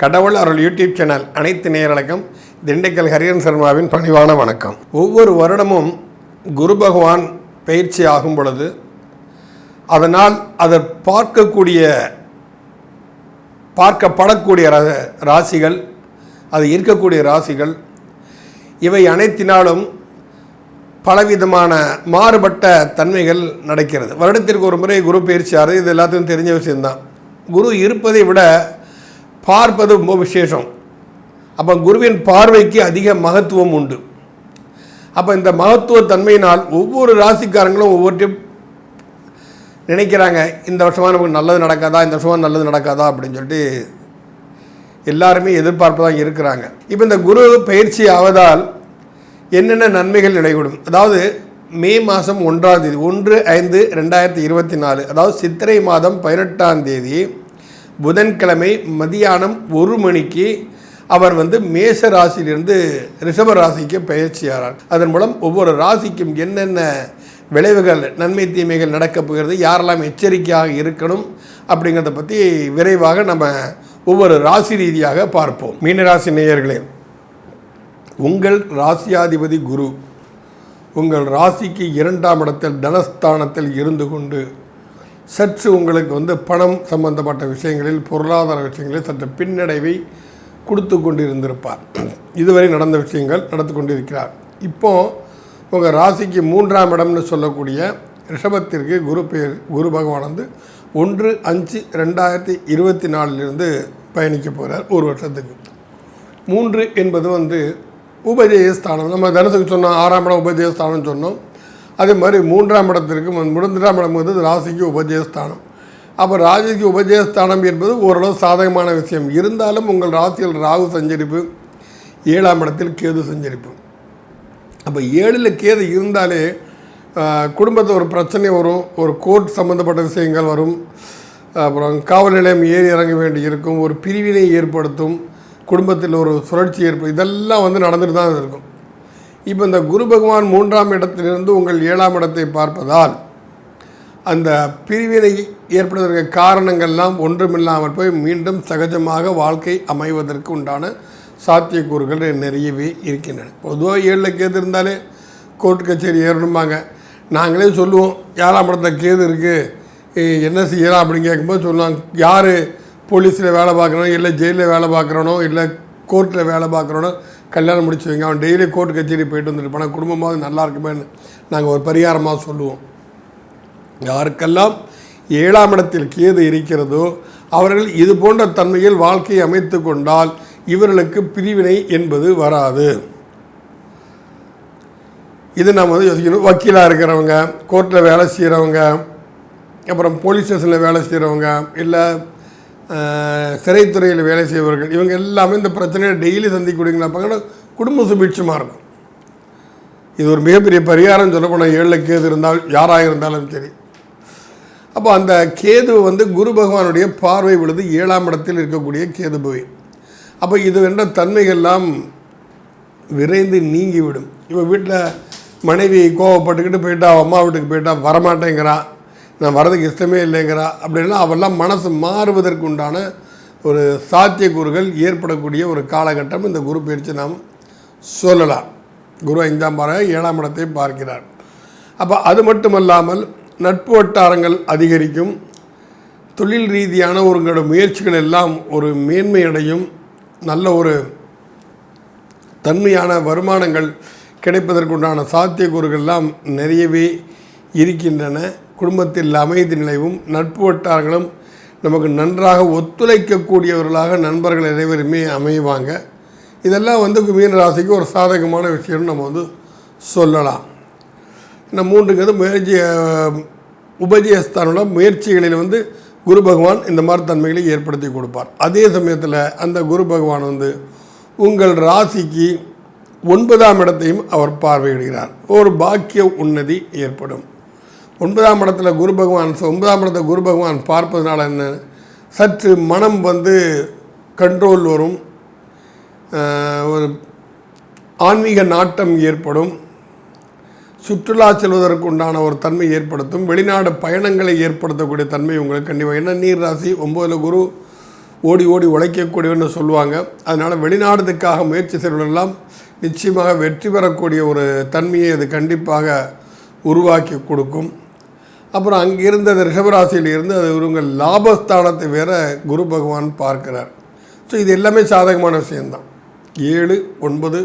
கடவுள் அருள் YouTube channel அனைத்து நேரலகம் திண்டுக்கல் ஹரியன் சர்மாவின் பணிவான வணக்கம். ஒவ்வொரு வருடமும் குரு பகவான் பயிற்சி ஆகும் பொழுது அதனால் அதை பார்க்கக்கூடிய பார்க்கப்படக்கூடிய ராசிகள் அது இருக்கக்கூடிய ராசிகள் இவை அனைத்தினாலும் பலவிதமான மாறுபட்ட தன்மைகள் நடக்கிறது. வருடத்திற்கு ஒரு முறை குரு பயிற்சி ஆறு இது எல்லாத்துக்கும் தெரிஞ்ச விஷயம்தான். குரு இருப்பதை விட பார்ப்பது ரொம்ப விசேஷம். அப்போ குருவின் பார்வைக்கு அதிக மகத்துவம் உண்டு. அப்போ இந்த மகத்துவ தன்மையினால் ஒவ்வொரு ராசிக்காரங்களும் ஒவ்வொருத்தையும் நினைக்கிறாங்க இந்த வருஷமாக நமக்கு நல்லது நடக்காதா இந்த வருஷமாக நல்லது நடக்காதா அப்படின்னு சொல்லிட்டு எல்லாருமே எதிர்பார்ப்பு தான் இருக்கிறாங்க. இப்போ இந்த குரு பயிற்சி ஆவதால் என்னென்ன நன்மைகள் நிலைகூடும்? அதாவது மே மாதம் ஒன்றாம் தேதி ஒன்று ஐந்து ரெண்டாயிரத்தி இருபத்தி நாலு அதாவது சித்திரை மாதம் பதினெட்டாம் தேதி புதன்கிழமை மதியானம் ஒரு மணிக்கு அவர் வந்து மேச ராசியிலிருந்து ரிஷப ராசிக்கு பயிற்சியாகிறார். அதன் மூலம் ஒவ்வொரு ராசிக்கும் என்னென்ன விளைவுகள் நன்மை தீமைகள் நடக்கப் போகிறது யாரெல்லாம் எச்சரிக்கையாக இருக்கணும் அப்படிங்கிறத பற்றி விரைவாக நம்ம ஒவ்வொரு ராசி ரீதியாக பார்ப்போம். மீனராசி நேயர்களே உங்கள் ராசியாதிபதி குரு உங்கள் ராசிக்கு இரண்டாம் இடத்தில் தனஸ்தானத்தில் இருந்து கொண்டு சற்று உங்களுக்கு வந்து பணம் சம்பந்தப்பட்ட விஷயங்களில் பொருளாதார விஷயங்களில் சற்று பின்னடைவை கொடுத்து கொண்டிருந்திருப்பார். இதுவரை நடந்த விஷயங்கள் நடந்து கொண்டிருக்கிறார். இப்போது உங்கள் ராசிக்கு மூன்றாம் இடம்னு சொல்லக்கூடிய ரிஷபத்திற்கு குரு பேர் குரு பகவான் வந்து ஒன்று அஞ்சு ரெண்டாயிரத்தி இருபத்தி நாலிலிருந்து பயணிக்க போகிறார் ஒரு வருஷத்துக்கு. மூன்று என்பது வந்து உபஜயஸ்தானம் நம்ம தனுசுக்கு சொன்னோம் ஆறாம் இடம் உபஜயஸ்தானம் சொன்னோம். அதே மாதிரி மூன்றாம் இடத்திற்கு மூன்றாம் இடம் வந்து ராசிக்கு உபஜயஸ்தானம். அப்போ ராசிக்கு உபஜயஸ்தானம் என்பது ஓரளவு சாதகமான விஷயம். இருந்தாலும் உங்கள் ராசியில் ராகு சஞ்சரிப்பு ஏழாம் இடத்தில் கேது சஞ்சரிப்பு. அப்போ ஏழில் கேது இருந்தாலே குடும்பத்தில் ஒரு பிரச்சனை வரும் ஒரு கோர்ட் சம்மந்தப்பட்ட விஷயங்கள் வரும். அப்புறம் காவல் நிலையம் ஏறி இறங்க வேண்டி இருக்கும் ஒரு பிரிவினை ஏற்படுத்தும் குடும்பத்தில் ஒரு சுழற்சி ஏற்படும் இதெல்லாம் வந்து நடந்துட்டு தான் இருக்கும். இப்போ இந்த குரு பகவான் மூன்றாம் இடத்திலிருந்து உங்கள் ஏழாம் இடத்தை பார்ப்பதால் அந்த பிரிவினை ஏற்படுவதற்கு காரணங்கள்லாம் ஒன்றுமில்லாமல் போய் மீண்டும் சகஜமாக வாழ்க்கை அமைவதற்கு உண்டான சாத்தியக்கூறுகள் நிறையவே இருக்கின்றன. பொதுவாக ஏழில் கேது இருந்தாலே கோர்ட் கச்சேரி ஏறணும்பாங்க. நாங்களே சொல்லுவோம் ஏழாம் இடத்துல கேது இருக்குது என்ன செய்யலாம் அப்படின்னு கேட்கும்போது சொல்லுவாங்க யார் போலீஸில் வேலை பார்க்குறோனோ இல்லை ஜெயிலில் வேலை பார்க்குறோனோ இல்லை கோர்ட்டில் வேலை பார்க்குறோனோ கல்யாணம் முடிச்சு வைங்க. அவன் டெய்லி கோர்ட் கச்சேரி போயிட்டு வந்துட்டு போனால் குடும்பமாக நல்லா இருக்குமேன்னு நாங்கள் ஒரு பரிகாரமாக சொல்லுவோம். யாருக்கெல்லாம் ஏழாம் இடத்தில் கேது இருக்கிறதோ அவர்கள் இது போன்ற தன்மையில் வாழ்க்கையை அமைத்து கொண்டால் இவர்களுக்கு பிரிவினை என்பது வராது. இது நம்ம வந்து யோசிக்கணும். வக்கீலாக இருக்கிறவங்க கோர்ட்டில் வேலை செய்கிறவங்க அப்புறம் போலீஸ் ஸ்டேஷனில் வேலை செய்கிறவங்க இல்லை சிறைத்துறையில் வேலை செய்பவர்கள் இவங்க எல்லாமே இந்த பிரச்சனையை டெய்லி சந்திக்கக்கூடியவங்களா பார்க்கணும் குடும்ப சுபீட்சமாக இருக்கும். இது ஒரு மிகப்பெரிய பரிகாரம் சொல்லப்போனால் ஏழில் கேது இருந்தால் யாராக இருந்தாலும் சரி. அப்போ அந்த கேது வந்து குரு பகவானுடைய பார்வை விழுது ஏழாம் இடத்தில் இருக்கக்கூடிய கேது போய். அப்போ இது என்ற தன்மைகள்லாம் விரைந்து நீங்கிவிடும். இப்போ வீட்டில் மனைவி கோவப்பட்டுக்கிட்டு போயிட்டா அம்மா வீட்டுக்கு போயிட்டா வரமாட்டேங்கிறான் நான் வரதுக்கு இஷ்டமே இல்லைங்கிறா அப்படின்னா அவெல்லாம் மனசு மாறுவதற்கு உண்டான ஒரு சாத்தியக்கூறுகள் ஏற்படக்கூடிய ஒரு காலகட்டம் இந்த குரு பயிற்சி நாம் சொல்லலாம். குரு ஐந்தாம் பார ஏழாம் இடத்தை பார்க்கிறார். அப்போ அது மட்டுமல்லாமல் நட்பு வட்டாரங்கள் அதிகரிக்கும். தொழில் ரீதியான ஒருங்களோட முயற்சிகள் எல்லாம் ஒரு மேன்மையடையும். நல்ல ஒரு தன்மையான வருமானங்கள் கிடைப்பதற்குண்டான சாத்தியக்கூறுகள்லாம் நிறையவே இருக்கின்றன. குடும்பத்தில் அமைதி நிலைவும் நட்பு வட்டாரங்களும் நமக்கு நன்றாக ஒத்துழைக்கக்கூடியவர்களாக நண்பர்கள் அனைவருமே அமைவாங்க. இதெல்லாம் வந்து மீன ராசிக்கு ஒரு சாதகமான விஷயம்னு நம்ம வந்து சொல்லலாம். இந்த மூன்றுங்கிறது முயற்சி உபஜயஸ்தானோட முயற்சிகளில் வந்து குரு பகவான் இந்த மாதிரி தன்மைகளை ஏற்படுத்தி கொடுப்பார். அதே சமயத்தில் அந்த குரு பகவான் வந்து உங்கள் ராசிக்கு ஒன்பதாம் இடத்தையும் அவர் பார்வையிடுகிறார். ஒரு பாக்கிய உன்னதி ஏற்படும். ஒன்பதாம் இடத்துல குரு பகவான் ஒன்பதாம் இடத்தை குரு பகவான் பார்ப்பதனால என்ன? சற்று மனம் வந்து கண்ட்ரோல் வரும். ஒரு ஆன்மீக நாட்டம் ஏற்படும். சுற்றுலா செல்வதற்கு உண்டான ஒரு தன்மை ஏற்படுத்தும். வெளிநாடு பயணங்களை ஏற்படுத்தக்கூடிய தன்மை உங்களுக்கு கண்டிப்பாக ஏன்னா நீர் ராசி ஒம்போதில் குரு ஓடி ஓடி உழைக்கக்கூடியவன்னு சொல்லுவாங்க. அதனால் வெளிநாடுக்காக முயற்சி செய்வதெல்லாம் நிச்சயமாக வெற்றி பெறக்கூடிய ஒரு தன்மையை அது கண்டிப்பாக உருவாக்கி கொடுக்கும். அப்புறம் அங்கிருந்த அந்த ரிஷபராசியிலிருந்து அது இவங்க லாபஸ்தானத்தை வேற குரு பகவான் பார்க்கிறார். ஸோ இது எல்லாமே சாதகமான விஷயம்தான். ஏழு ஒன்பது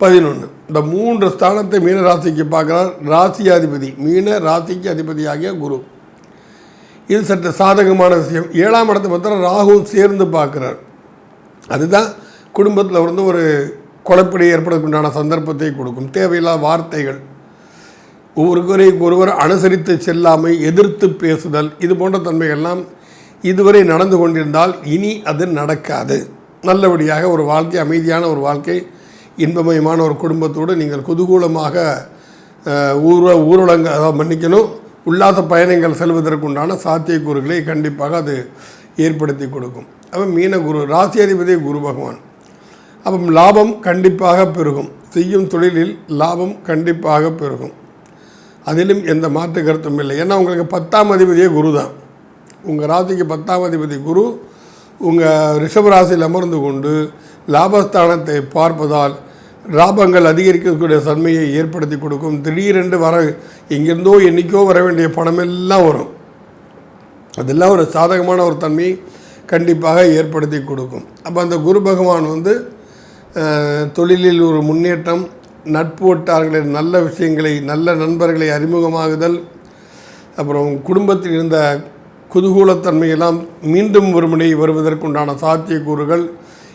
பதினொன்று இந்த மூன்று ஸ்தானத்தை மீன ராசிக்கு பார்க்குறார். ராசியாதிபதி மீன ராசிக்கு அதிபதியாகிய குரு. இது சற்று சாதகமான விஷயம். ஏழாம் இடத்தை பார்த்தா ராகுவும் சேர்ந்து பார்க்குறார். அதுதான் குடும்பத்தில் வந்து ஒரு குழப்படி ஏற்படுவதற்குண்டான சந்தர்ப்பத்தை கொடுக்கும். தேவையில்லாத வார்த்தைகள் ஒருவரை ஒருவர் அனுசரித்து செல்லாமை எதிர்த்து பேசுதல் இது போன்ற தன்மைகள்லாம் இதுவரை நடந்து கொண்டிருந்தால் இனி அது நடக்காது. நல்லபடியாக ஒரு வாழ்க்கை அமைதியான ஒரு வாழ்க்கை இன்பமயமான ஒரு குடும்பத்தோடு நீங்கள் குதூகூலமாக ஊர ஊரடங்கு அதாவது மன்னிக்கணும் உல்லாச பயணங்கள் செல்வதற்குண்டான சாத்தியக்கூறுகளை கண்டிப்பாக அது ஏற்படுத்தி கொடுக்கும். அப்போ மீன குரு ராசி அதிபதி குரு பகவான். அப்போ லாபம் கண்டிப்பாக பெருகும். செய்யும் தொழிலில் லாபம் கண்டிப்பாக பெருகும். அதிலும் எந்த மாற்று கருத்தும் இல்லை. ஏன்னா உங்களுக்கு பத்தாம் அதிபதியே குரு தான். உங்கள் ராசிக்கு பத்தாம் அதிபதி குரு உங்கள் ரிஷப ராசியில் அமர்ந்து கொண்டு லாபஸ்தானத்தை பார்ப்பதால் லாபங்கள் அதிகரிக்கக்கூடிய தன்மையை ஏற்படுத்தி கொடுக்கும். திடீரென்று வர எங்கிருந்தோ என்றைக்கோ வர வேண்டிய பணமெல்லாம் வரும். அதெல்லாம் ஒரு சாதகமான ஒரு தன்மையை கண்டிப்பாக ஏற்படுத்தி கொடுக்கும். அப்போ அந்த குரு பகவான் வந்து தொழிலில் ஒரு முன்னேற்றம் நட்பு வட்டார்களின் நல்ல விஷயங்களை நல்ல நண்பர்களை அறிமுகமாகுதல் அப்புறம் குடும்பத்தில் இருந்த குதூகூலத்தன்மையெல்லாம் மீண்டும் ஒருமுறை வருவதற்குண்டான சாத்தியக்கூறுகள்.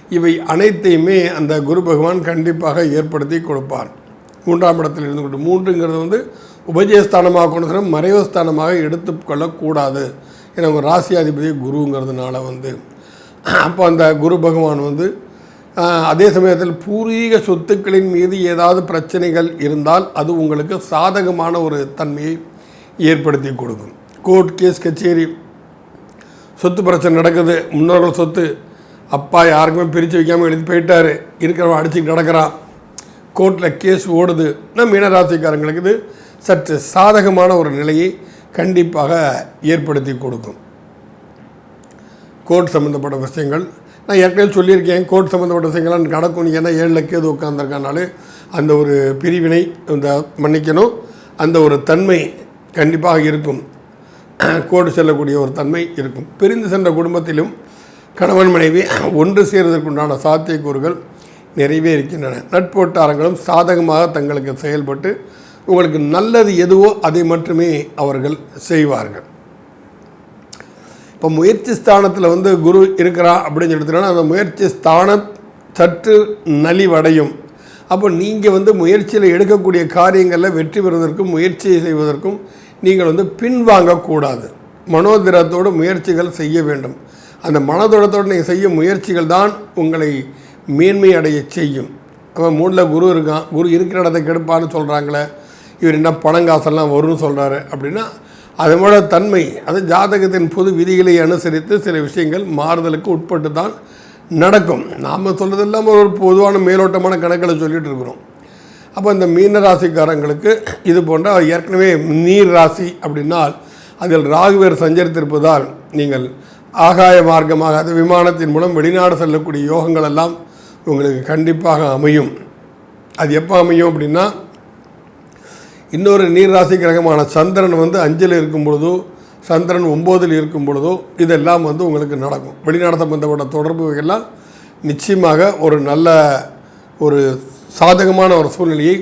இவை அனைத்தையுமே அந்த குரு பகவான் கண்டிப்பாக ஏற்படுத்தி கொடுப்பார். மூன்றாம் இடத்தில் இருந்து கொண்டு மூன்றுங்கிறது வந்து உபஜயஸ்தானமாக கொண்டு மறைவஸ்தானமாக எடுத்துக்கொள்ளக்கூடாது ஏன்னா ராசியாதிபதி குருங்கிறதுனால வந்து. அப்போ அந்த குரு பகவான் வந்து அதே சமயத்தில் பூர்வீக சொத்துக்களின் மீது ஏதாவது பிரச்சனைகள் இருந்தால் அது உங்களுக்கு சாதகமான ஒரு தன்மையை ஏற்படுத்தி கொடுக்கும். கோர்ட் கேஸ் கச்சேரி சொத்து பிரச்சனை நடக்குது முன்னோர்கள் சொத்து அப்பா யாருக்குமே பிரித்து வைக்காமல் எழுதி போயிட்டாரு இருக்கிறவன் அடிச்சுட்டு நடக்கிறான் கோர்ட்டில் கேஸ் ஓடுது நம்ம மீனராசிக்காரங்களுக்கு இது சற்று சாதகமான ஒரு நிலையை கண்டிப்பாக ஏற்படுத்தி கொடுக்கும். கோர்ட் சம்மந்தப்பட்ட விஷயங்கள் நான் ஏற்கனவே சொல்லியிருக்கேன் கோர்ட் சம்மந்தப்பட்ட விஷயங்கள்லாம் நடக்கும். ஏன்னா ஏழில் கேது உட்காந்துருக்கனாலே அந்த ஒரு பிரிவினை இந்த மன்னிக்கணும். அந்த ஒரு தன்மை கண்டிப்பாக இருக்கும். கோடு செல்லக்கூடிய ஒரு தன்மை இருக்கும். பிரிந்து சென்ற குடும்பத்திலும் கணவன் மனைவி ஒன்று சேர்வதற்குண்டான சாத்தியக்கூறுகள் நிறைவே இருக்கின்றன. நட்போட்டாரங்களும் சாதகமாக தங்களுக்கு செயல்பட்டு உங்களுக்கு நல்லது எதுவோ அதை மட்டுமே அவர்கள் செய்வார்கள். இப்போ முயற்சி ஸ்தானத்தில் வந்து குரு இருக்கிறா அப்படின்னு எடுத்துட்டோன்னா அந்த முயற்சி ஸ்தானம் சற்று நலிவடையும். அப்போ நீங்கள் வந்து முயற்சியில் எடுக்கக்கூடிய காரியங்களில் வெற்றி பெறுவதற்கும் முயற்சி செய்வதற்கும் நீங்கள் வந்து பின்வாங்கக்கூடாது. மனோதிரத்தோடு முயற்சிகள் செய்ய வேண்டும். அந்த மனதுரத்தோடு நீங்கள் செய்யும் முயற்சிகள் தான் உங்களை மேன்மை அடைய செய்யும். அவன் மூணில் குரு இருக்கான் குரு இருக்கிற இடத்த கெடுப்பான்னு சொல்கிறாங்களே இவர் என்ன பணங்காசெல்லாம் வரும்னு சொல்கிறாரு அப்படின்னா அதனோட தன்மை அது ஜாதகத்தின் பொது விதிகளை அனுசரித்து சில விஷயங்கள் மாறுதலுக்கு உட்பட்டு தான் நடக்கும். நாம் சொல்கிறதெல்லாம் ஒரு பொதுவான மேலோட்டமான கணக்களை சொல்லிகிட்டு இருக்கிறோம். அப்போ இந்த மீன ராசிக்காரங்களுக்கு இது போன்ற ஏற்கனவே நீர் ராசி அப்படின்னால் அதில் ராகுவேர் சஞ்சரித்திருப்பதால் நீங்கள் ஆகாய மார்க்கமாக அது விமானத்தின் மூலம் வெளிநாடு செல்லக்கூடிய யோகங்கள் எல்லாம் உங்களுக்கு கண்டிப்பாக அமையும். அது எப்போ அமையும் அப்படின்னா இன்னொரு நீர்ராசி கிரகமான சந்திரன் வந்து அஞ்சில் இருக்கும் பொழுதோ சந்திரன் ஒம்போதில் இருக்கும் பொழுதோ இதெல்லாம் வந்து உங்களுக்கு நடக்கும். வெளிநாடு சம்பந்தப்பட்ட தொடர்புகள்லாம் நிச்சயமாக ஒரு நல்ல ஒரு சாதகமான ஒரு சூழ்நிலையை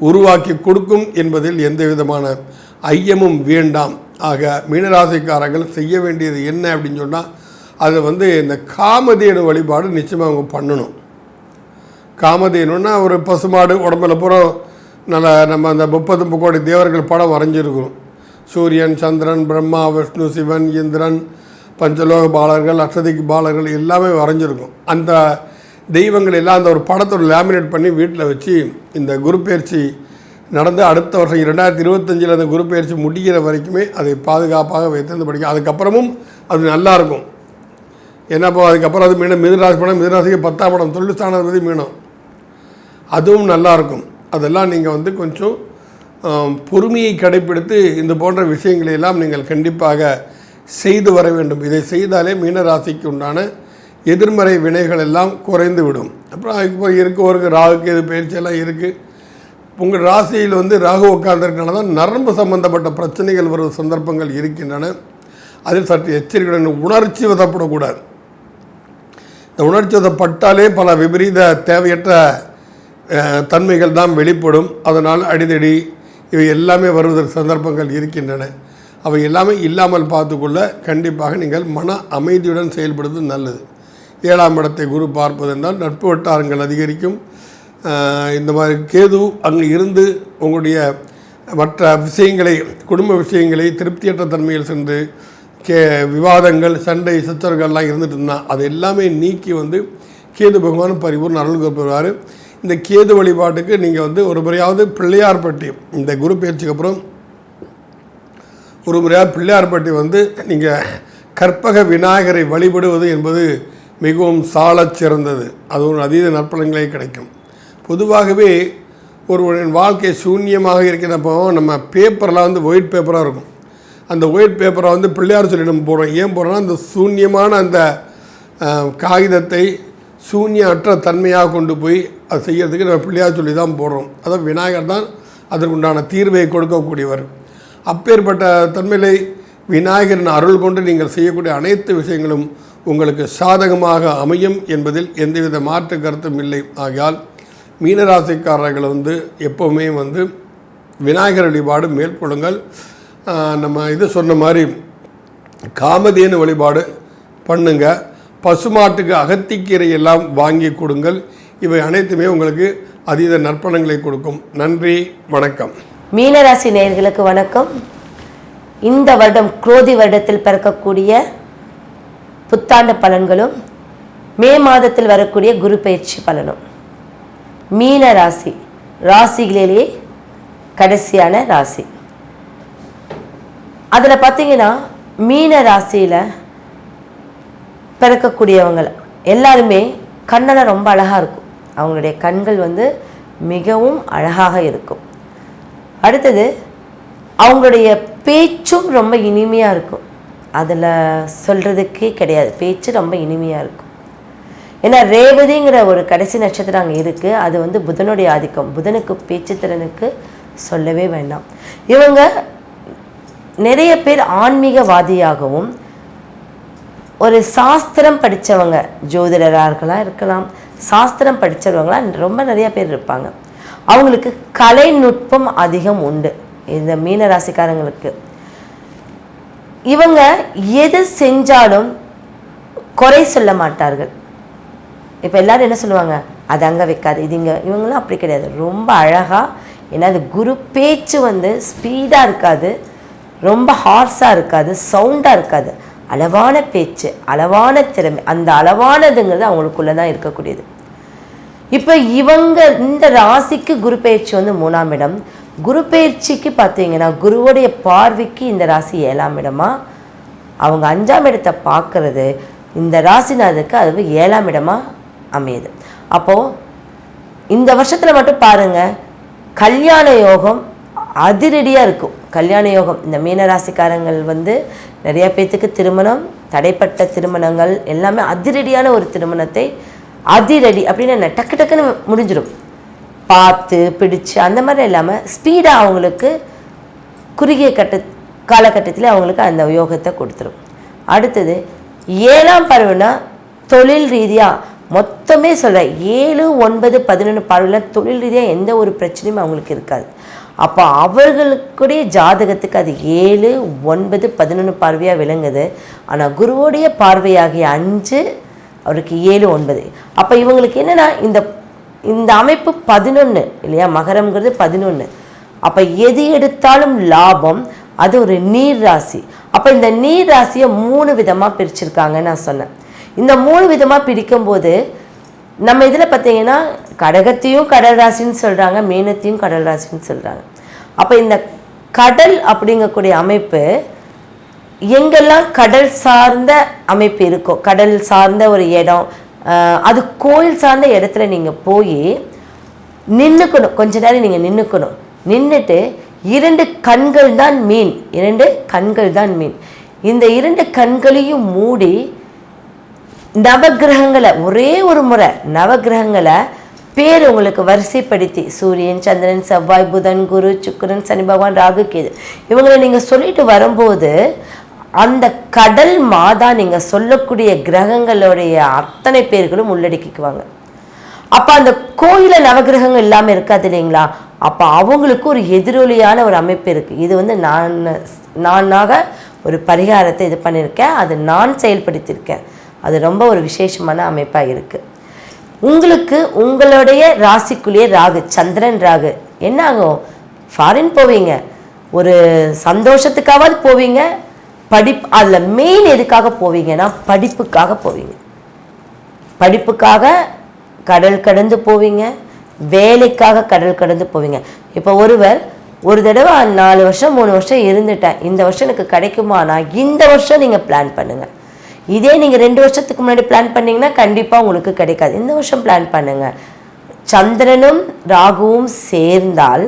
உருவாக்கி கொடுக்கும் என்பதில் எந்த விதமான ஐயமும் வேண்டாம். ஆக மீனராசிக்காரர்கள் செய்ய வேண்டியது என்ன அப்படின்னு சொன்னால் அதை வந்து இந்த காமதேனு வழிபாடு நிச்சயமாக அவங்க பண்ணணும். காமதேனுன்னா ஒரு பசுமாடு உடம்புல பூரா நல்ல நம்ம அந்த முப்பது முக்கோடி தேவர்கள் படம் வரைஞ்சிருக்கிறோம். சூரியன் சந்திரன் பிரம்மா விஷ்ணு சிவன் இந்திரன் பஞ்சலோக பாலர்கள் அஷ்டதிக்கு பாலர்கள் எல்லாமே வரைஞ்சிருக்கும் அந்த தெய்வங்கள் எல்லாம் அந்த ஒரு படத்தோட லேமினேட் பண்ணி வீட்டில் வச்சு இந்த குரு பயிற்சி நடந்து அடுத்த வருஷம் ரெண்டாயிரத்தி இருபத்தஞ்சில் அந்த குரு பயிற்சி முடிகிற வரைக்குமே அதை பாதுகாப்பாக வைத்திருந்து படிக்கும் அதுக்கப்புறமும் அது நல்லாயிருக்கும் என்னப்போ அதுக்கப்புறம் அது மீனம் மிதுராசி படம் மிதுராசிக்கு பத்தாம் படம் தொழில் ஸ்தானாதிபதி மீனம். அதுவும் நல்லாயிருக்கும் அதெல்லாம் நீங்கள் வந்து கொஞ்சம் பொறுமையை கடைப்பிடித்து இந்த போன்ற விஷயங்களை எல்லாம் நீங்கள் கண்டிப்பாக செய்து வர வேண்டும். இதை செய்தாலே மீனராசிக்கு உண்டான எதிர்மறை வினைகள் எல்லாம் குறைந்து விடும். அப்புறம் இப்போ இருக்கவருக்கு ராகுக்கு இது பயிற்சியெல்லாம் இருக்குது உங்கள் ராசியில் வந்து ராகு உட்கார்ந்துருக்கனால தான் நரம்பு சம்பந்தப்பட்ட பிரச்சனைகள் வரும் சந்தர்ப்பங்கள் இருக்கின்றன. அதில் சற்று எச்சரிக்கையுடன் உணர்ச்சி வதப்படக்கூடாது. இந்த உணர்ச்சி வதப்பட்டாலே பல விபரீத தேவையற்ற தன்மைகள் தான் வெளிப்படும். அதனால் அடிதடி இவை எல்லாமே வருவதற்கு சந்தர்ப்பங்கள் இருக்கின்றன. அவை எல்லாமே இல்லாமல் பார்த்துக்கொள்ள கண்டிப்பாக நீங்கள் மன அமைதியுடன் செயல்படுவது நல்லது. ஏழாம் இடத்தை குரு பார்ப்பதென்றால் நட்பு வட்டாரங்கள் அதிகரிக்கும். இந்த மாதிரி கேது அங்கு இருந்து உங்களுடைய மற்ற விஷயங்களை குடும்ப விஷயங்களை திருப்தியற்ற தன்மையில் சென்று கே விவாதங்கள் சண்டை சச்சரவுகள்லாம் இருந்துட்டு இருந்தால் அது எல்லாமே நீக்கி வந்து கேது பகவான் பரிபூர்ண அருள் பெறுவார். இந்த கேது வழிபாட்டுக்கு நீங்கள் வந்து ஒரு முறையாவது பிள்ளையார்பட்டி இந்த குரு பயிற்சிக்கு அப்புறம் ஒரு முறையாக பிள்ளையார்பட்டி வந்து நீங்கள் கற்பக விநாயகரை வழிபடுவது என்பது மிகவும் சாலச் சிறந்தது. அது ஒரு அதீத நற்பலன்களே கிடைக்கும். பொதுவாகவே ஒருவரின் வாழ்க்கை சூன்யமாக இருக்கிறப்போ நம்ம பேப்பரில் வந்து ஒயிட் பேப்பராக இருக்கும். அந்த ஒயிட் பேப்பரை வந்து பிள்ளையார் சொல்லி நம்ம போடுறோம் ஏன் போடுறோம்னா அந்த சூன்யமான அந்த காகிதத்தை சூன்ய அற்ற தன்மையாக கொண்டு போய் அது செய்கிறதுக்கு நம்ம பிள்ளையார் சொல்லி தான் போடுறோம். அதான் விநாயகர் தான் அதற்குண்டான தீர்வை கொடுக்கக்கூடியவர். அப்பேற்பட்ட தன்மையிலே விநாயகரின் அருள் கொண்டு நீங்கள் செய்யக்கூடிய அனைத்து விஷயங்களும் உங்களுக்கு சாதகமாக அமையும் என்பதில் எந்தவித மாற்று கருத்தும் இல்லை. ஆகையால் மீனராசிக்காரர்கள் வந்து எப்போவுமே வந்து விநாயகர் வழிபாடு மேற்கொள்ளுங்கள். நம்ம இது சொன்ன மாதிரி காமதேனு வழிபாடு பண்ணுங்கள் பசுமாட்டுக்கு அகத்திக்கீரை எல்லாம் வாங்கி கொடுங்கள். இவை அனைத்துமே உங்களுக்கு அதீத நற்பணங்களை கொடுக்கும். நன்றி வணக்கம். மீனராசி நேயர்களுக்கு வணக்கம். இந்த வருடம் குரோதி வருடத்தில் பிறக்கக்கூடிய புத்தாண்டு பலன்களும் மே மாதத்தில் வரக்கூடிய குரு பயிற்சி பலனும். மீன ராசி ராசிகளிலேயே கடைசியான ராசி. அதில் பார்த்தீங்கன்னா மீன ராசியில் பிறக்கக்கூடியவங்க. எல்லாருமே கண்ணெல்லாம் ரொம்ப அழகாக இருக்கும். அவங்களுடைய கண்கள் வந்து மிகவும் அழகாக இருக்கும். அடுத்தது அவங்களுடைய பேச்சும் ரொம்ப இனிமையாக இருக்கும். அதில் சொல்கிறதுக்கே கிடையாது. பேச்சு ரொம்ப இனிமையாக இருக்கும். ஏன்னா ரேவதிங்கிற ஒரு கடைசி நட்சத்திரம் அங்கே இருக்குது அது வந்து புதனுடைய ஆதிக்கம். புதனுக்கு பேச்சு திறனுக்கு சொல்லவே வேண்டாம். இவங்க நிறைய பேர் ஆன்மீகவாதியாகவும் ஒரு சாஸ்திரம் படித்தவங்க ஜோதிடரார்களாக இருக்கலாம். சாஸ்திரம் படித்தவங்களாம் ரொம்ப நிறைய பேர் இருப்பாங்க. அவங்களுக்கு கலைநுட்பம் அதிகம் உண்டு. இந்த மீன ராசிக்காரங்களுக்கு. இவங்க எது செஞ்சாலும் குறை சொல்ல மாட்டார்கள். இப்போ எல்லாரும் என்ன சொல்லுவாங்க? அது அங்கே வைக்காது இது இங்கே. இவங்களாம் அப்படி கிடையாது. ரொம்ப அழகாக ஏன்னா அது குரு பேச்சு வந்து ஸ்பீடாக இருக்காது. ரொம்ப ஹார்ஸாக இருக்காது. சவுண்டாக இருக்காது. அளவான பேச்சு அளவான திறமை அந்த அளவானதுங்கிறது அவங்களுக்குள்ள தான் இருக்கக்கூடியது. இப்போ இவங்க இந்த ராசிக்கு குரு பயிற்சி வந்து மூணாம் இடம். குரு பயிற்சிக்கு பார்த்தீங்கன்னா குருவுடைய பார்வைக்கு இந்த ராசி ஏழாம் இடமா? அவங்க அஞ்சாம் இடத்தை பார்க்கறது இந்த ராசினாதுக்கு அது ஏழாம் இடமா அமையுது. அப்போது இந்த வருஷத்தில் மட்டும் பாருங்க கல்யாண யோகம் அதிரடியாக இருக்கும். கல்யாண யோகம் இந்த மீனராசிக்காரங்கள் வந்து நிறைய பேர்த்துக்கு திருமணம் தடைப்பட்ட திருமணங்கள் எல்லாமே அதிரடியான ஒரு திருமணத்தை அதிரடி அப்படின்னு என்ன டக்கு டக்குன்னு முடிஞ்சிடும் பார்த்து பிடிச்சு அந்த மாதிரி இல்லாமல் ஸ்பீடாக அவங்களுக்கு குறுகிய கட்ட காலகட்டத்தில் அவங்களுக்கு அந்த யோகத்தை கொடுத்துரும். அடுத்தது ஏழாம் பருவனா தொழில் ரீதியாக மொத்தமே சொல்கிறேன் ஏழு ஒன்பது பதினொன்று பருவில் தொழில் ரீதியாக எந்த ஒரு பிரச்சனையும் அவங்களுக்கு இருக்காது. அப்போ அவர்களுக்குடைய ஜாதகத்துக்கு அது ஏழு ஒன்பது பதினொன்று பார்வையாக விளங்குது. ஆனால் குருவோடைய பார்வையாகிய அஞ்சு அவருக்கு ஏழு ஒன்பது. அப்போ இவங்களுக்கு என்னென்னா இந்த இந்த அமைப்பு பதினொன்று இல்லையா? மகரம்ங்கிறது பதினொன்று அப்போ எது எடுத்தாலும் லாபம் அது ஒரு நீர் ராசி. அப்போ இந்த நீர் ராசியை மூணு விதமாக பிரிச்சிருக்காங்கன்னு நான் சொன்னேன். இந்த மூணு விதமாக பிரிக்கும்போது நம்ம இதில் பார்த்தீங்கன்னா கடகத்தையும் கடல் ராசின்னு சொல்கிறாங்க மீனத்தையும் கடல் ராசின்னு சொல்கிறாங்க அப்போ இந்த கடல் அப்படிங்கக்கூடிய அமைப்பு எங்கெல்லாம் கடல் சார்ந்த அமைப்பு இருக்கோ கடல் சார்ந்த ஒரு இடம் அது கோயில் சார்ந்த இடத்துல நீங்கள் போய் நின்றுக்கணும் கொஞ்ச நேரம் நீங்கள் நின்றுக்கணும் நின்றுட்டு இரண்டு கண்கள் தான் மீன். இரண்டு கண்கள் தான் மீன். இந்த இரண்டு கண்களையும் மூடி நவக்கிரகங்களை ஒரே ஒரு முறை நவக்கிரகங்களை பேர் உங்களுக்கு வரிசைப்படுத்தி சூரியன் சந்திரன் செவ்வாய் புதன் குரு சுக்கரன் சனி பகவான் ராகு கேது. இவங்களை நீங்கள் சொல்லிட்டு வரும்போது அந்த கடல் மாதா நீங்கள் சொல்லக்கூடிய கிரகங்களுடைய அத்தனை பேர்களும் உள்ளடக்கிக்குவாங்க. அப்போ அந்த கோயிலில் நவகிரகங்கள் இல்லாமல் இருக்காது இல்லைங்களா? அப்போ அவங்களுக்கு ஒரு எதிரொலியான ஒரு அமைப்பு இருக்குது இது வந்து நான் நானாக ஒரு பரிகாரத்தை இது பண்ணியிருக்கேன். அது நான் செயல்படுத்தியிருக்கேன். அது ரொம்ப ஒரு விசேஷமான அமைப்பாக இருக்குது உங்களுக்கு உங்களுடைய ராசிக்குள்ளேயே ராகு சந்திரன் ராகு என்ன ஆகும்? ஃபாரின் போவீங்க. ஒரு சந்தோஷத்துக்காவது போவீங்க. படிப்பு அதில் மெயின் எதுக்காக போவீங்கன்னா படிப்புக்காக போவீங்க. படிப்புக்காக கடல் கடந்து போவீங்க. வேலைக்காக கடல் கடந்து போவீங்க. இப்போ ஒருவர் ஒரு தடவை நாலு வருஷம் மூணு வருஷம் இருந்துட்டேன். இந்த வருஷம் எனக்கு கிடைக்குமானா இந்த வருஷம் நீங்கள் பிளான் பண்ணுங்கள் இதே நீங்கள் ரெண்டு வருஷத்துக்கு முன்னாடி பிளான் பண்ணீங்கன்னா கண்டிப்பாக உங்களுக்கு கிடைக்காது. இந்த வருஷம் பிளான் பண்ணுங்கள் சந்திரனும் ராகுவும் சேர்ந்தால்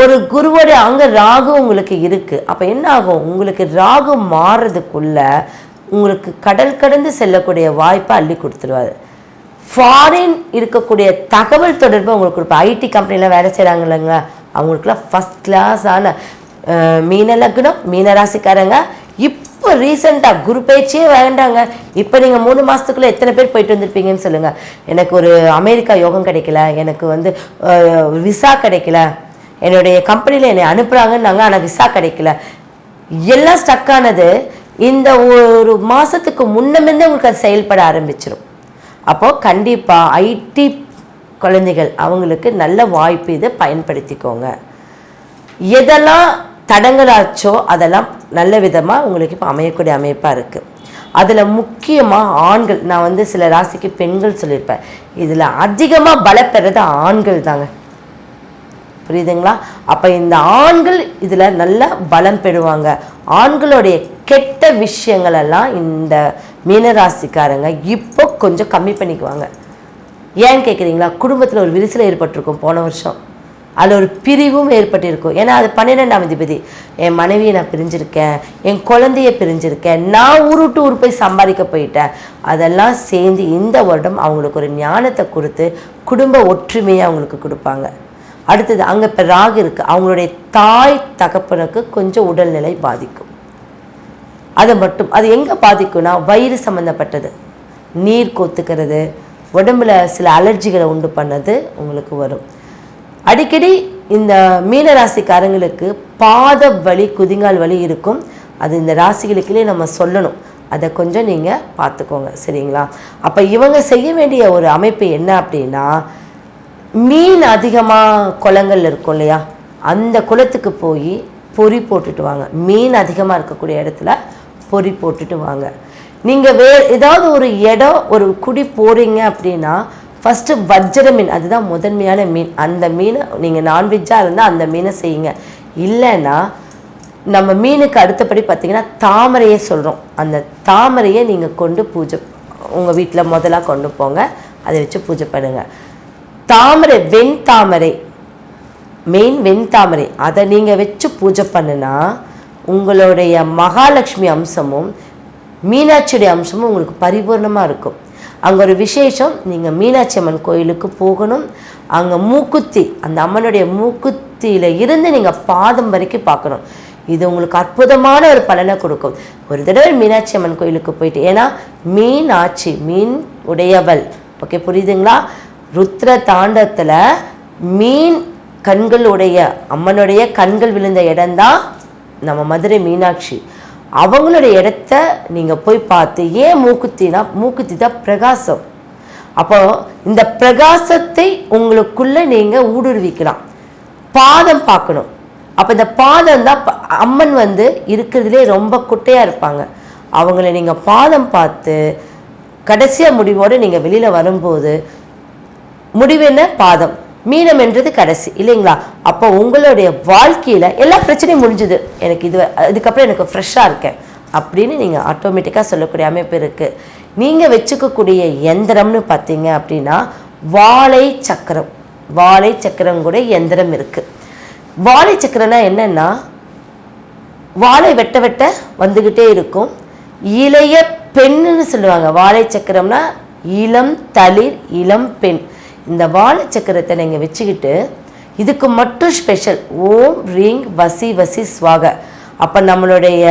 ஒரு குருவோடைய அங்கே ராகு உங்களுக்கு இருக்குது அப்போ என்ன ஆகும்? உங்களுக்கு ராகு மாறுறதுக்குள்ள உங்களுக்கு கடல் கடந்து செல்லக்கூடிய வாய்ப்பை அள்ளி கொடுத்துருவாரு. ஃபாரின் இருக்கக்கூடிய தகவல் தொடர்பு உங்களுக்கு கொடுப்போம் ஐடி கம்பெனியில் வேலை செய்கிறாங்க இல்லைங்க. அவங்களுக்குலாம் ஃபஸ்ட் கிளாஸான மீன லக்னம் மீனராசிக்காரங்க இப்போ ரீசெண்டாக குரு பேச்சே வேண்டாங்க. இப்போ நீங்கள் மூணு மாதத்துக்குள்ளே எத்தனை பேர் போயிட்டு வந்திருப்பீங்கன்னு சொல்லுங்கள் எனக்கு ஒரு அமெரிக்கா யோகம் கிடைக்கல. எனக்கு வந்து விசா கிடைக்கல. என்னுடைய கம்பெனியில் என்னை அனுப்புகிறாங்கன்னாங்க ஆனால் விசா கிடைக்கல. எல்லாம் ஸ்டக் ஆனது இந்த ஒரு மாதத்துக்கு முன்னமிருந்தே உங்களுக்கு அது செயல்பட ஆரம்பிச்சிடும் அப்போது கண்டிப்பாக ஐடி குழந்தைகள் அவங்களுக்கு நல்ல வாய்ப்பு இதை பயன்படுத்திக்கோங்க. எதெல்லாம் தடங்களாச்சோ அதெல்லாம் நல்ல விதமாக உங்களுக்கு இப்போ அமையக்கூடிய அமைப்பாக இருக்குது அதில் முக்கியமாக ஆண்கள் நான் வந்து சில ராசிக்கு பெண்கள் சொல்லியிருப்பேன். இதில் அதிகமாக பலப்பெறது ஆண்கள் தாங்க. புரியுதுங்களா? அப்போ இந்த ஆண்கள் இதில் நல்லா பலம் பெறுவாங்க. ஆண்களுடைய கெட்ட விஷயங்களெல்லாம் இந்த மீனராசிக்காரங்க இப்போ கொஞ்சம் கம்மி பண்ணிக்குவாங்க. ஏன் கேட்குறீங்களா குடும்பத்தில் ஒரு விரிசல் ஏற்பட்டிருக்கும் போன வருஷம். அதில் ஒரு பிரிவும் ஏற்பட்டிருக்கும். ஏன்னா அது பன்னிரெண்டாம் அதிபதி. என் மனைவியை நான் பிரிஞ்சிருக்கேன். என் குழந்தைய பிரிஞ்சிருக்கேன். நான் ஊருட்டு ஊர் போய் சம்பாதிக்க போயிட்டேன். அதெல்லாம் சேர்ந்து இந்த வருடம் அவங்களுக்கு ஒரு ஞானத்தை கொடுத்து குடும்ப ஒற்றுமையை அவங்களுக்கு கொடுப்பாங்க. அடுத்தது அங்கே இப்போ ராகு இருக்குது அவங்களுடைய தாய் தகப்பனுக்கு கொஞ்சம் உடல்நிலை பாதிக்கும். அதை மட்டும் அது எங்கே பாதிக்கும்னா வயிறு சம்மந்தப்பட்டது நீர் கொத்துக்கிறது உடம்புல சில அலர்ஜிகளை உண்டு பண்ணது உங்களுக்கு வரும். அடிக்கடி இந்த மீன ராசிக்காரங்களுக்கு பாத வலி குதிங்கால் வலி இருக்கும். அது இந்த ராசிகளுக்குள்ளே நம்ம சொல்லணும். அதை கொஞ்சம் நீங்கள் பார்த்துக்கோங்க. சரிங்களா? அப்போ இவங்க செய்ய வேண்டிய ஒரு அமைப்பு என்ன அப்படின்னா மீன் அதிகமாக குளங்கள் இருக்கும் இல்லையா? அந்த குளத்துக்கு போய் பொறி போட்டுட்டு வாங்க. மீன் அதிகமாக இருக்கக்கூடிய இடத்துல பொறி போட்டுட்டு வாங்க. நீங்கள் வே ஏதாவது ஒரு இடம் ஒரு குடி போகிறீங்க அப்படின்னா ஃபஸ்ட்டு வஜ்ர மீன். அதுதான் முதன்மையான மீன். அந்த மீனை நீங்கள் நான்வெஜ்ஜாக இருந்தால் அந்த மீனை செய்யுங்க. இல்லைன்னா நம்ம மீனுக்கு அடுத்தபடி பார்த்திங்கன்னா தாமரையை சொல்கிறோம் அந்த தாமரையை நீங்கள் கொண்டு பூஜை உங்கள் வீட்டில் முதலாக கொண்டு போங்க. அதை வச்சு பூஜை பண்ணுங்கள் தாமரை வெண்தாமரை மெயின் வெண்தாமரை அதை நீங்கள் வச்சு பூஜை பண்ணுனா உங்களுடைய மகாலட்சுமி அம்சமும் மீனாட்சியுடைய அம்சமும் உங்களுக்கு பரிபூர்ணமாக இருக்கும். அங்கே ஒரு விசேஷம். நீங்கள் மீனாட்சி அம்மன் கோயிலுக்கு போகணும். அங்கே மூக்குத்தி அந்த அம்மனுடைய மூக்குத்தியில் இருந்து நீங்கள் பாதம் வரைக்கும் பார்க்கணும். இது உங்களுக்கு அற்புதமான ஒரு பலனை கொடுக்கும். ஒரு தடவை மீனாட்சி அம்மன் கோயிலுக்கு போயிட்டு ஏன்னா மீனாட்சி மீன் உடையவள். ஓகே புரியுதுங்களா? ருத்ர தாண்டத்தில் மீன் கண்களுடைய அம்மனுடைய கண்கள் விழுந்த இடம்தான் நம்ம மதுரை மீனாட்சி. அவங்களுடைய இடத்த நீங்கள் போய் பார்த்து ஏன் மூக்குத்தினா மூக்குத்தி தான் பிரகாசம். அப்போ இந்த பிரகாசத்தை உங்களுக்குள்ள நீங்கள் ஊடுருவிக்கலாம். பாதம் பார்க்கணும். அப்போ இந்த பாதம் தான் ப- அம்மன் வந்து இருக்கிறதுலே ரொம்ப குட்டையாக இருப்பாங்க. அவங்கள நீங்கள் பாதம் பார்த்து கடைசியாக முடிவோடு நீங்கள் வெளியில் வரும்போது முடிவு என்ன? பாதம். மீனம் என்றது கடைசி இல்லைங்களா? அப்போ உங்களுடைய வாழ்க்கையில் எல்லா பிரச்சனையும் முடிஞ்சுது. எனக்கு இது இதுக்கப்புறம் எனக்கு ஃப்ரெஷ்ஷாக இருக்கேன் அப்படின்னு நீங்கள் ஆட்டோமேட்டிக்காக சொல்லக்கூடிய அமைப்பு இருக்குது நீங்கள் வச்சுக்கக்கூடிய எந்திரம்னு பார்த்தீங்க அப்படின்னா வாழை சக்கரம். வாழை சக்கரம் கூட எந்திரம் இருக்குது வாழை சக்கரம்னா என்னென்னா வாழை வெட்ட வெட்ட வந்துக்கிட்டே இருக்கும். இளைய பெண்ணுன்னு சொல்லுவாங்க. வாழை சக்கரம்னா இளம் தளிர் இளம் பெண். இந்த வாழை சக்கரத்தை நீங்கள் வச்சுக்கிட்டு இதுக்கு மட்டும் ஸ்பெஷல் ஓம் ரீங் வசி வசி ஸ்வாக அப்போ நம்மளுடைய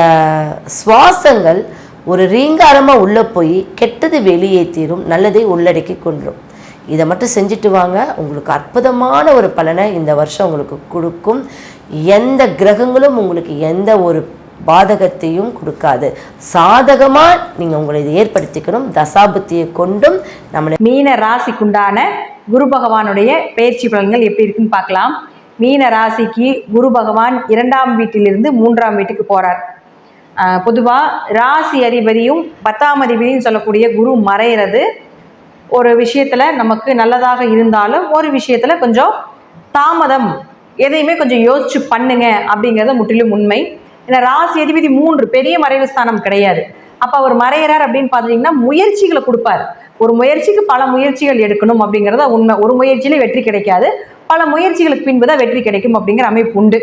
சுவாசங்கள் ஒரு ரீங்காரமாக உள்ளே போய் கெட்டது வெளியே தீரும் நல்லதை உள்ளடக்கி கொண்டுரும். இதை மட்டும் செஞ்சுட்டு வாங்க. உங்களுக்கு அற்புதமான ஒரு பலனை இந்த வருஷம் உங்களுக்கு கொடுக்கும். எந்த கிரகங்களும் உங்களுக்கு எந்த ஒரு பாதகத்தையும் கொடுக்காது. சாதகமாக நீங்கள் உங்களை இதை ஏற்படுத்திக்கணும். தசாபுத்தியை கொண்டும் நம்மளை மீன ராசிக்குண்டான குரு பகவானுடைய பயிற்சி பலன்கள் எப்படி இருக்குன்னு பார்க்கலாம். மீன ராசிக்கு குரு பகவான் இரண்டாம் வீட்டிலிருந்து மூன்றாம் வீட்டுக்கு போறார். பொதுவாக ராசி அதிபதியும் பத்தாம் அதிபதியும் சொல்லக்கூடிய குரு மறையிறது ஒரு விஷயத்தில் நமக்கு நல்லதாக இருந்தாலும் ஒரு விஷயத்தில் கொஞ்சம் தாமதம் எதையுமே கொஞ்சம் யோசிச்சு பண்ணுங்க அப்படிங்கிறது முற்றிலும் உண்மை. ஏன்னா ராசி அதிபதி மூன்று பெரிய மறைவு ஸ்தானம் கிடையாது. அப்போ அவர் மறையிறார் அப்படின்னு பார்த்தீங்கன்னா முயற்சிகளை கொடுப்பார். ஒரு முயற்சிக்கு பல முயற்சிகள் எடுக்கணும் அப்படிங்கிறத உண்மை. ஒரு முயற்சியிலே வெற்றி கிடைக்காது. பல முயற்சிகளுக்கு பின்பு தான் வெற்றி கிடைக்கும் அப்படிங்கிற அமைப்பு உண்டு.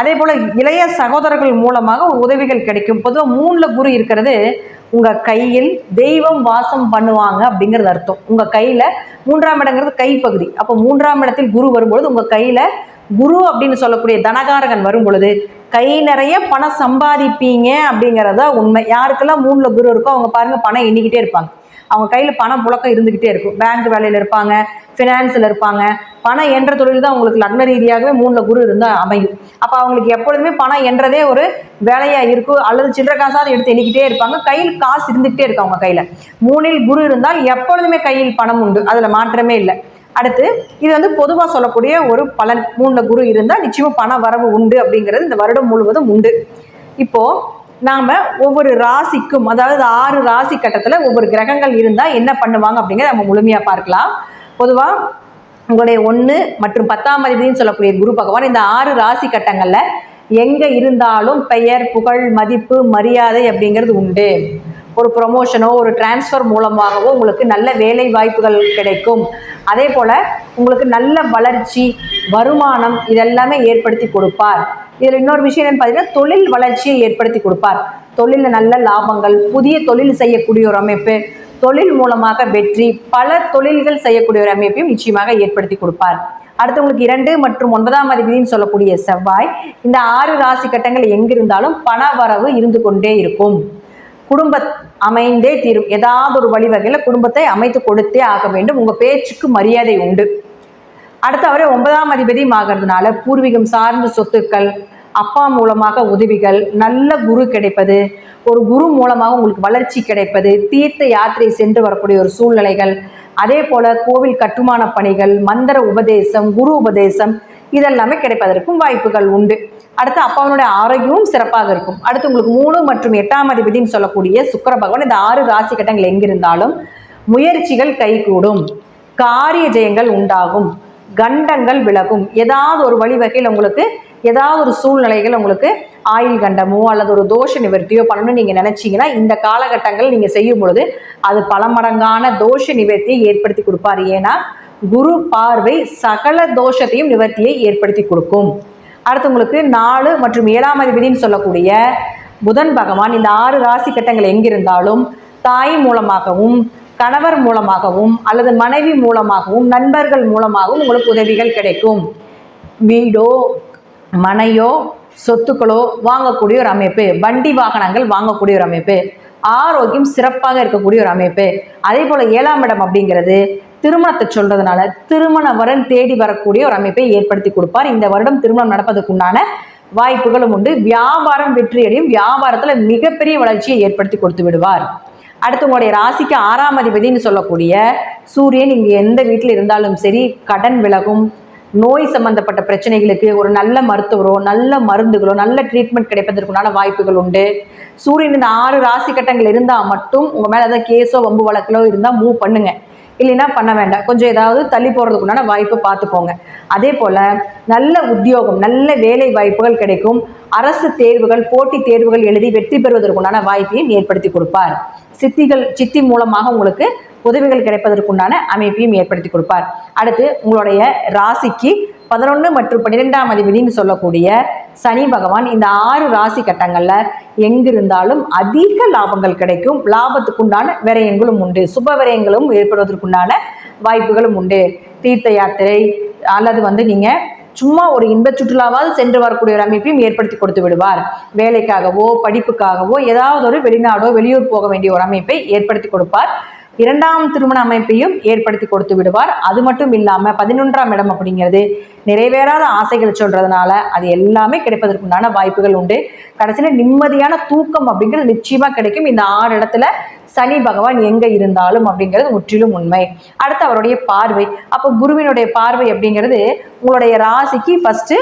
அதே போல் இளைய சகோதரர்கள் மூலமாக உதவிகள் கிடைக்கும். பொதுவாக மூணில் குரு இருக்கிறது உங்கள் கையில் தெய்வம் வாசம் பண்ணுவாங்க அப்படிங்கிறது அர்த்தம். உங்கள் கையில் மூன்றாம் இடங்கிறது கைப்பகுதி. அப்போ மூன்றாம் இடத்தில் குரு வரும்பொழுது உங்கள் கையில் குரு அப்படின்னு சொல்லக்கூடிய தனகாரகன் வரும் பொழுது கை நிறைய பணம் சம்பாதிப்பீங்க அப்படிங்கிறத உண்மை. யாருக்கெல்லாம் மூணில் குரு இருக்கோ அவங்க பாருங்க பணம் எண்ணிக்கிட்டே இருப்பாங்க. அவங்க கையில் பணம் புழக்கம் இருந்துக்கிட்டே இருக்கும். பேங்க் வேலையில் இருப்பாங்க ஃபினான்ஸில் இருப்பாங்க. பணம் என்ற தொழில் தான் அவங்களுக்கு லக்ன ரீதியாகவே மூணில் குரு இருந்தால் அமையும். அப்போ அவங்களுக்கு எப்பொழுதுமே பணம் என்றதே ஒரு வேலையாக இருக்கும். அல்லது சில்லற காசாக எடுத்து எண்ணிக்கிட்டே இருப்பாங்க. கையில் காசு இருந்துக்கிட்டே இருக்கு அவங்க கையில். மூணில் குரு இருந்தால் எப்பொழுதுமே கையில் பணம் உண்டு. அதில் மாற்றமே இல்லை. அடுத்து இது வந்து பொதுவாக சொல்லக்கூடிய ஒரு பலன். மூணில் குரு இருந்தால் நிச்சயமாக பண வரவு உண்டு அப்படிங்கிறது இந்த வருடம் முழுவதும் உண்டு. இப்போது நாம் ஒவ்வொரு ராசிக்கும் அதாவது ஆறு ராசி கட்டத்தில் ஒவ்வொரு கிரகங்கள் இருந்தால் என்ன பண்ணுவாங்க அப்படிங்கிறத நம்ம முழுமையாக பார்க்கலாம். பொதுவாக உங்களுடைய ஒன்று மற்றும் பத்தாம் அதிபதினு சொல்லக்கூடிய குரு பகவான் இந்த ஆறு ராசி கட்டங்களில் எங்கே இருந்தாலும் பெயர் புகழ் மதிப்பு மரியாதை அப்படிங்கிறது உண்டு. ஒரு ப்ரொமோஷனோ ஒரு டிரான்ஸ்ஃபர் மூலமாகவோ உங்களுக்கு நல்ல வேலை வாய்ப்புகள் கிடைக்கும். அதே போல் உங்களுக்கு நல்ல வளர்ச்சி வருமானம் இதெல்லாமே ஏற்படுத்தி கொடுப்பார். இதில் இன்னொரு விஷயம் என்னன்னு பார்த்தீங்கன்னா தொழில் வளர்ச்சியை ஏற்படுத்தி கொடுப்பார். தொழிலில் நல்ல லாபங்கள் புதிய தொழில் செய்யக்கூடிய ஒரு அமைப்பு தொழில் மூலமாக வெற்றி பல தொழில்கள் செய்யக்கூடிய ஒரு அமைப்பையும் நிச்சயமாக ஏற்படுத்தி கொடுப்பார். அடுத்து உங்களுக்கு இரண்டு மற்றும் ஒன்பதாம் அதிபதினு சொல்லக்கூடிய செவ்வாய் இந்த ஆறு ராசி கட்டங்கள் எங்கிருந்தாலும் பண வரவு இருந்து கொண்டே இருக்கும். குடும்ப அமைந்தே தீரும். ஏதாவது ஒரு வழிவகையில் குடும்பத்தை அமைத்து கொடுத்தே ஆக வேண்டும். உங்கள் பேச்சுக்கு மரியாதை உண்டு. அடுத்து அவரே ஒன்பதாம் அதிபதியும் ஆகிறதுனால பூர்வீகம் சார்ந்த சொத்துக்கள் அப்பா மூலமாக உதவிகள் நல்ல குரு கிடைப்பது ஒரு குரு மூலமாக உங்களுக்கு வளர்ச்சி கிடைப்பது தீர்த்த யாத்திரை சென்று வரக்கூடிய ஒரு சூழ்நிலைகள் அதே போல கோவில் கட்டுமான பணிகள் மந்திர உபதேசம் குரு உபதேசம் இதெல்லாமே கிடைப்பதற்கும் வாய்ப்புகள் உண்டு. அடுத்து அப்பாவனுடைய ஆரோக்கியமும் சிறப்பாக இருக்கும். அடுத்து உங்களுக்கு மூணு மற்றும் எட்டாம் அதிபதினு சொல்லக்கூடிய சுக்கிர பகவான் இந்த ஆறு ராசி கட்டங்கள் எங்கிருந்தாலும் முயற்சிகள் கைகூடும். காரிய ஜெயங்கள் உண்டாகும். கண்டங்கள் விலகும். ஏதாவது ஒரு வழிவகையில் உங்களுக்கு ஏதாவது ஒரு சூழ்நிலைகள் உங்களுக்கு ஆயுள் கண்டமோ அல்லது ஒரு தோஷ நிவர்த்தியோ பண்ணணும்னு நீங்கள் நினச்சிங்கன்னா இந்த காலகட்டங்கள் நீங்கள் செய்யும் பொழுது அது பல மடங்கான தோஷ நிவர்த்தியை ஏற்படுத்தி கொடுப்பார். ஏன்னா குரு பார்வை சகல தோஷத்தையும் நிவர்த்தியை ஏற்படுத்தி கொடுக்கும். அடுத்து உங்களுக்கு நாலு மற்றும் ஏழாம் அதிபதினு சொல்லக்கூடிய புதன் பகவான் இந்த ஆறு ராசி கட்டங்கள் எங்கிருந்தாலும் தாய் மூலமாகவும் கணவர் மூலமாகவும் அல்லது மனைவி மூலமாகவும் நண்பர்கள் மூலமாகவும் உங்களுக்கு உதவிகள் கிடைக்கும். வீடோ மனையோ சொத்துக்களோ வாங்கக்கூடிய ஒரு அமைப்பு. வண்டி வாகனங்கள் வாங்கக்கூடிய ஒரு அமைப்பு. ஆரோக்கியம் சிறப்பாக இருக்கக்கூடிய ஒரு அமைப்பு. அதே போல் ஏழாம் இடம் அப்படிங்கிறது திருமணத்தை சொல்றதுனால திருமண வரன் தேடி வரக்கூடிய ஒரு அமைப்பை ஏற்படுத்தி கொடுப்பார். இந்த வருடம் திருமணம் நடப்பதற்குண்டான வாய்ப்புகளும் உண்டு. வியாபாரம் வெற்றியடையும் வியாபாரத்தில் மிகப்பெரிய வளர்ச்சியை ஏற்படுத்தி கொடுத்து விடுவார். அடுத்து உங்களுடைய ராசிக்கு ஆறாம் அதிபதினு சொல்லக்கூடிய சூரியன் இங்கே எந்த வீட்டில் இருந்தாலும் சரி கடன் விலகும் நோய் சம்பந்தப்பட்ட பிரச்சனைகளுக்கு ஒரு நல்ல மருத்துவரோ நல்ல மருந்துகளோ நல்ல ட்ரீட்மெண்ட் கிடைப்பதற்குண்டான வாய்ப்புகள் உண்டு. சூரியன் இந்த ஆறு ராசி கட்டங்கள் இருந்தால் மட்டும் உங்கள் மேலே ஏதாவது கேஸோ வம்பு வழக்கிலோ இருந்தால் மூவ் பண்ணுங்கள் இல்லைன்னா பண்ண வேண்டாம். கொஞ்சம் ஏதாவது தள்ளி போகிறதுக்குண்டான வாய்ப்பு பார்த்துக்கோங்க. அதே போல் நல்ல உத்தியோகம் நல்ல வேலை வாய்ப்புகள் கிடைக்கும். அரசு தேர்வுகள் போட்டி தேர்வுகள் எழுதி வெற்றி பெறுவதற்குண்டான வாய்ப்பையும் ஏற்படுத்தி கொடுப்பார். சித்திகள் சித்தி மூலமாக உங்களுக்கு உதவிகள் கிடைப்பதற்குண்டான அமைப்பையும் ஏற்படுத்தி கொடுப்பார். அடுத்து உங்களுடைய ராசிக்கு பதினொன்று மற்றும் பன்னிரெண்டாம் அதிபதினு சொல்லக்கூடிய சனி பகவான் இந்த ஆறு ராசி கட்டங்களில் எங்கிருந்தாலும் அதிக லாபங்கள் கிடைக்கும். லாபத்துக்குண்டான விரயங்களும் உண்டு. சுப விரயங்களும் ஏற்படுவதற்குண்டான வாய்ப்புகளும் உண்டு. தீர்த்த யாத்திரை அல்லது வந்து நீங்கள் சும்மா ஒரு இன்ப சுற்றுலாவாவது சென்று வரக்கூடிய ஒரு அமைப்பையும் ஏற்படுத்தி கொடுத்து விடுவார். வேலைக்காகவோ படிப்புக்காகவோ ஏதாவது ஒரு வெளிநாடோ வெளியூர் போக வேண்டிய ஒரு அமைப்பை ஏற்படுத்தி கொடுப்பார். இரண்டாம் திருமண அமைப்பையும் ஏற்படுத்தி கொடுத்து விடுவார். அது மட்டும் இல்லாமல் பதினொன்றாம் இடம் அப்படிங்கிறது நிறைவேறாத ஆசைகள் சொல்றதுனால அது எல்லாமே கிடைப்பதற்குண்டான வாய்ப்புகள் உண்டு. கடைசியில் நிம்மதியான தூக்கம் அப்படிங்கிறது நிச்சயமாக கிடைக்கும். இந்த ஆறு இடத்துல சனி பகவான் எங்க இருந்தாலும் அப்படிங்கிறது முற்றிலும் உண்மை. அடுத்து அவருடைய பார்வை. அப்போ குருவினுடைய பார்வை அப்படிங்கிறது உங்களுடைய ராசிக்கு ஃபர்ஸ்ட்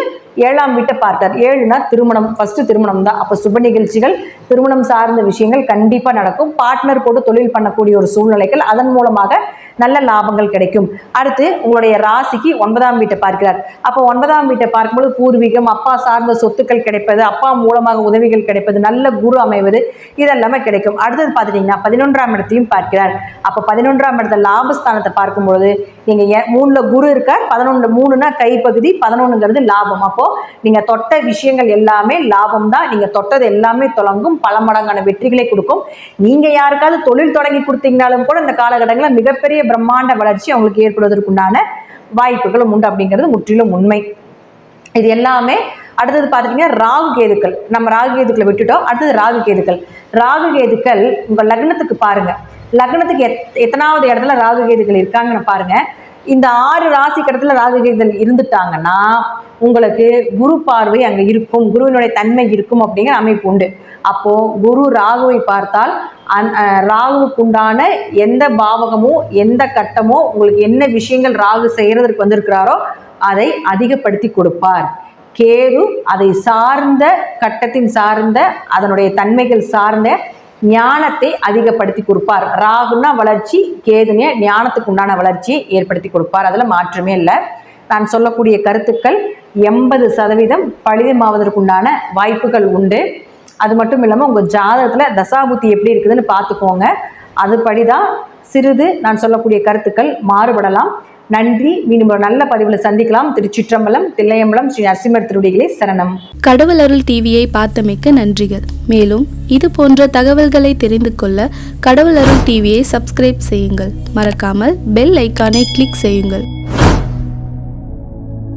ஏழாம் வீட்டை பார்த்தார். ஏழுனா திருமணம். ஃபர்ஸ்ட் திருமணம் தான். அப்போ சுப நிகழ்ச்சிகள் திருமணம் சார்ந்த விஷயங்கள் கண்டிப்பாக நடக்கும். பார்ட்னர் போட்டு தொழில் பண்ணக்கூடிய ஒரு சூழ்நிலைகள் அதன் மூலமாக நல்ல லாபங்கள் கிடைக்கும். அடுத்து உங்களுடைய ராசிக்கு ஒன்பதாம் வீட்டை பார்க்கிறார். அப்போ ஒன்பதாம் வீட்டை பார்க்கும்போது பூர்வீகம் அப்பா சார்ந்த சொத்துக்கள் கிடைப்பது அப்பா மூலமாக உதவிகள் கிடைப்பது நல்ல குரு அமைவது இதெல்லாமே கிடைக்கும். அடுத்தது பார்த்துட்டிங்கன்னா பதினொன்றாம் இடத்தையும் பார்க்கிறார். அப்போ பதினொன்றாம் இடத்த லாபஸ்தானத்தை பார்க்கும்பொழுது நீங்கள் மூணில் குரு இருக்கார் பதினொன்று மூணுனா கைப்பகுதி பதினொன்றுங்கிறது லாபம். அப்போது நீங்கள் தொட்ட விஷயங்கள் எல்லாமே லாபம் தான். நீங்கள் தொட்டது எல்லாமே தொடங்கும் பல மடங்கான வெற்றிகளை கொடுக்கும். நீங்கள் யாருக்காவது தொழில் தொடங்கி கொடுத்தீங்கனாலும் கூட இந்த காலகட்டங்களில் மிகப்பெரிய பிரம்மாண்ட வளர்ச்சி அவங்களுக்கு ஏற்படுவதற்குண்டான வாய்ப்புகளும் உண்டு அப்படிங்கிறது முற்றிலும் உண்மை. இது எல்லாமே அடுத்தது பார்த்துட்டிங்கன்னா ராகு கேதுக்கள். நம்ம ராகு கேதுக்களை விட்டுட்டோம். அடுத்தது ராகு கேதுக்கள். ராகு கேதுக்கள் உங்கள் லக்னத்துக்கு பாருங்கள் லக்னத்துக்கு எத் எத்தனாவது இடத்துல ராகு கேதுக்கள் இருக்காங்கன்னு பாருங்கள் இந்த ஆறு ராசி கடத்துல ராகு கேதுகள் இருந்துட்டாங்கன்னா உங்களுக்கு குரு பார்வை அங்கே இருக்கும். குருவினுடைய தன்மை இருக்கும் அப்படிங்கிற அமைப்பு உண்டு. அப்போது குரு ராகுவை பார்த்தால் அந் ராகுவுக்கு ராகுவுக்குண்டான எந்த பாவகமோ எந்த கட்டமோ உங்களுக்கு என்ன விஷயங்கள் ராகு செய்கிறதற்கு வந்திருக்கிறாரோ அதை அதிகப்படுத்தி கொடுப்பார். கேது அதை சார்ந்த கட்டத்தின் சார்ந்த அதனுடைய தன்மைகள் சார்ந்த ஞானத்தை அதிகப்படுத்தி கொடுப்பார். ராகுனா வளர்ச்சி கேதுனே ஞானத்துக்கு உண்டான வளர்ச்சியை ஏற்படுத்தி கொடுப்பார். அதில் மாற்றமே இல்லை. நான் சொல்லக்கூடிய கருத்துக்கள் எண்பது சதவீதம் பலிதமாவதற்குண்டான வாய்ப்புகள் உண்டு. அது மட்டும் இல்லாமல் உங்கள் ஜாதகத்தில் தசாபுத்தி எப்படி இருக்குதுன்னு பார்த்துக்கோங்க. அதுபடி தான் சிறிது நான் சொல்லக்கூடிய கருத்துக்கள் மாறுபடலாம். நன்றி. மீண்டும் ஒரு நல்ல பதிவில் சந்திக்கலாம். திருச்சிற்றம்பலம் தில்லையம்பலம் ஸ்ரீ நரசிம்மர் திருடிகளே சரணம். கடவுள் அருள் டிவியை பார்த்தமைக்க நன்றிகள். மேலும் இது போன்ற தகவல்களை தெரிந்து கொள்ள கடவுள் அருள் டிவியை சப்ஸ்கிரைப் செய்யுங்கள். மறக்காமல் பெல் ஐக்கானை கிளிக் செய்யுங்கள்.